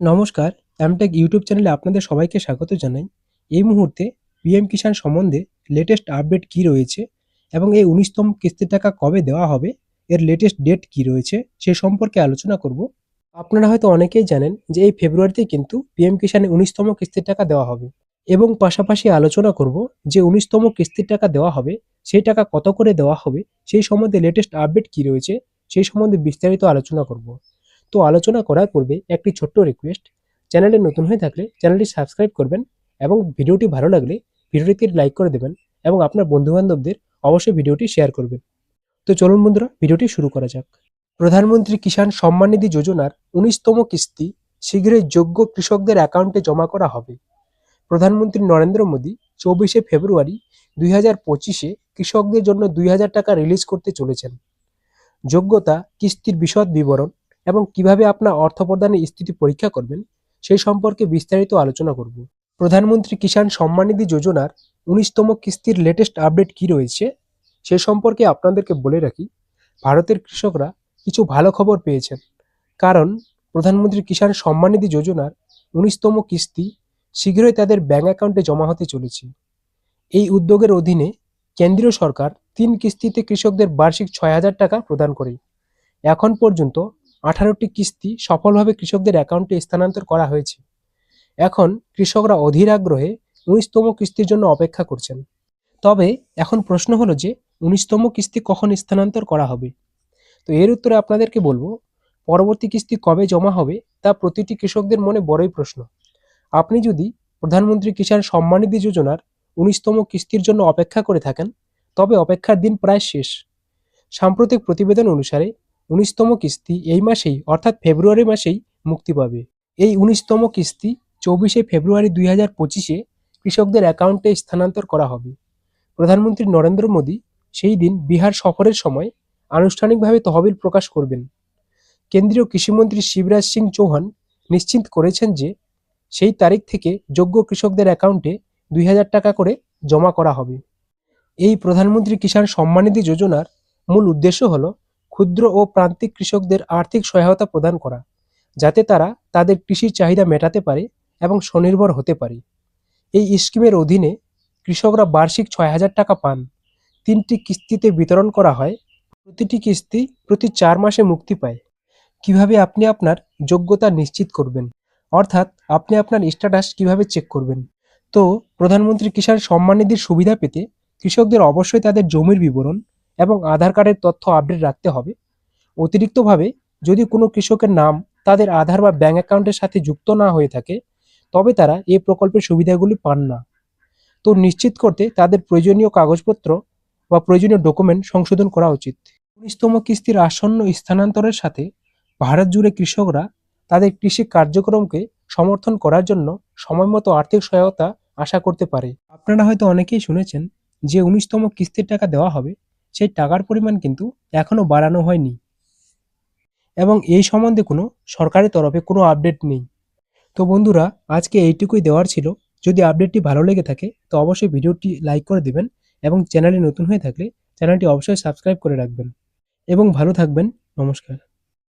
নমস্কার Amtech YouTube চ্যানেলে আপনাদের সবাইকে স্বাগত জানাই। এই মুহূর্তে পিএম কিষাণ সম্বন্ধে লেটেস্ট আপডেট কি রয়েছে এবং এই উনিশতম কিস্তির টাকা কবে দেওয়া হবে, এর লেটেস্ট ডেট কি রয়েছে, সে সম্পর্কে আলোচনা করব। আপনারা হয়তো অনেকেই জানেন যে এই ফেব্রুয়ারিতে কিন্তু পিএম কিষাণে উনিশতম কিস্তির টাকা দেওয়া হবে এবং পাশাপাশি আলোচনা করব যে উনিশতম কিস্তির টাকা দেওয়া হবে, সেই টাকা কত করে দেওয়া হবে, সেই সম্বন্ধে লেটেস্ট আপডেট কি রয়েছে, সেই সম্বন্ধে বিস্তারিত আলোচনা করব। তো আলোচনা করার পূর্বে একটি ছোট্ট রিকোয়েস্ট চ্যানেলে নতুন হয়ে থাকলে চ্যানেলটি সাবস্ক্রাইব করবেন এবং ভিডিওটি ভালো লাগলে ভিডিওটিকে লাইক করে দেবেন এবং আপনার বন্ধুবান্ধবদের অবশ্যই ভিডিওটি শেয়ার করবেন। তো চলুন বন্ধুরা, ভিডিওটি শুরু করা যাক। প্রধানমন্ত্রী কিষাণ সম্মান নিধি যোজনার উনিশতম কিস্তি শীঘ্রই যোগ্য কৃষকদের অ্যাকাউন্টে জমা করা হবে। প্রধানমন্ত্রী নরেন্দ্র মোদী চব্বিশে ফেব্রুয়ারি দুই হাজার পঁচিশে কৃষকদের জন্য দুই হাজার টাকা রিলিজ করতে চলেছেন। যোগ্যতা, কিস্তির বিশদ বিবরণ এবং কীভাবে আপনার অর্থ প্রদানের স্থিতি পরীক্ষা করবেন, সেই সম্পর্কে বিস্তারিত আলোচনা করব। প্রধানমন্ত্রী কিষাণ সম্মান নিধি যোজনার উনিশতম কিস্তির লেটেস্ট আপডেট কি রয়েছে, সে সম্পর্কে আপনাদেরকে বলে রাখি, ভারতের কৃষকরা কিছু ভালো খবর পেয়েছেন। কারণ, প্রধানমন্ত্রী কিষাণ সম্মান নিধি যোজনার উনিশতম কিস্তি শীঘ্রই তাদের ব্যাঙ্ক অ্যাকাউন্টে জমা হতে চলেছে। এই উদ্যোগের অধীনে কেন্দ্রীয় সরকার তিন কিস্তিতে কৃষকদের বার্ষিক ছয় হাজার টাকা প্রদান করে। এখন পর্যন্ত আঠারোটি কিস্তি সফলভাবে কৃষকদের অ্যাকাউন্টে স্থানান্তর করা হয়েছে। এখন কৃষকরা অধীর আগ্রহে উনিশতম কিস্তির জন্য অপেক্ষা করছেন। তবে এখন প্রশ্ন হলো যে, উনিশতম কিস্তি কখন স্থানান্তর করা হবে? তো এর উত্তরে আপনাদেরকে বলব, পরবর্তী কিস্তি কবে জমা হবে তা প্রতিটি কৃষকদের মনে বড়ই প্রশ্ন। আপনি যদি প্রধানমন্ত্রী কিষাণ সম্মান নিধি যোজনার উনিশতম কিস্তির জন্য অপেক্ষা করে থাকেন, তবে অপেক্ষার দিন প্রায় শেষ। সাম্প্রতিক প্রতিবেদন অনুসারে উনিশতম কিস্তি এই মাসেই, অর্থাৎ ফেব্রুয়ারি মাসেই মুক্তি পাবে। এই উনিশতম কিস্তি চব্বিশে ফেব্রুয়ারি দুই হাজার পঁচিশে কৃষকদের অ্যাকাউন্টে স্থানান্তর করা হবে। প্রধানমন্ত্রী নরেন্দ্র মোদী সেই দিন বিহার সফরের সময় আনুষ্ঠানিকভাবে তহবিল প্রকাশ করবেন। কেন্দ্রীয় কৃষিমন্ত্রী শিবরাজ সিং চৌহান নিশ্চিত করেছেন যে সেই তারিখ থেকে যোগ্য কৃষকদের অ্যাকাউন্টে দুই হাজার টাকা করে জমা করা হবে। এই প্রধানমন্ত্রী কিষাণ সম্মান নিধি যোজনার মূল উদ্দেশ্য হলো ক্ষুদ্র ও প্রান্তিক কৃষকদের আর্থিক সহায়তা প্রদান করা, যাতে তারা তাদের কৃষির চাহিদা মেটাতে পারে এবং স্বনির্ভর হতে পারে। এই স্কিমের অধীনে কৃষকরা বার্ষিক ছয় হাজার টাকা পান। তিনটি কিস্তিতে বিতরণ করা হয়। প্রতিটি কিস্তি প্রতি চার মাসে মুক্তি পায়। কীভাবে আপনি আপনার যোগ্যতা নিশ্চিত করবেন? অর্থাৎ আপনি আপনার স্ট্যাটাস কীভাবে চেক করবেন? তো প্রধানমন্ত্রী কিষাণ সম্মান নিধির সুবিধা পেতে কৃষকদের অবশ্যই তাদের জমির বিবরণ এবং আধার কার্ডের তথ্য আপডেট রাখতে হবে। অতিরিক্তভাবে যদি কোনো কৃষকের নাম তাদের আধার বা ব্যাঙ্ক অ্যাকাউন্টের সাথে যুক্ত না হয়ে থাকে, তবে তারা এই প্রকল্পের সুবিধাগুলি পান না। তো নিশ্চিত করতে তাদের প্রয়োজনীয় কাগজপত্র বা প্রয়োজনীয় ডকুমেন্ট সংশোধন করা উচিত। উনিশতম কিস্তির আসন্ন স্থানান্তরের সাথে ভারত জুড়ে কৃষকরা তাদের কৃষি কার্যক্রমকে সমর্থন করার জন্য সময়মতো আর্থিক সহায়তা আশা করতে পারে। আপনারা হয়তো অনেকেই শুনেছেন যে উনিশতম কিস্তির টাকা দেওয়া হবে। সেই টাকার পরিমাণ কিন্তু এখনও বাড়ানো হয়নি। এবং এই সম্বন্ধে কোনো সরকারের তরফে কোনো আপডেট নেই। তো বন্ধুরা, আজকে এইটুকুই দেওয়ার ছিল। যদি আপডেটটি ভালো লেগে থাকে, তো অবশ্যই ভিডিওটি লাইক করে দেবেন এবং চ্যানেলটি নতুন হয়ে থাকলে চ্যানেলটি অবশ্যই সাবস্ক্রাইব করে রাখবেন। এবং ভালো থাকবেন। নমস্কার।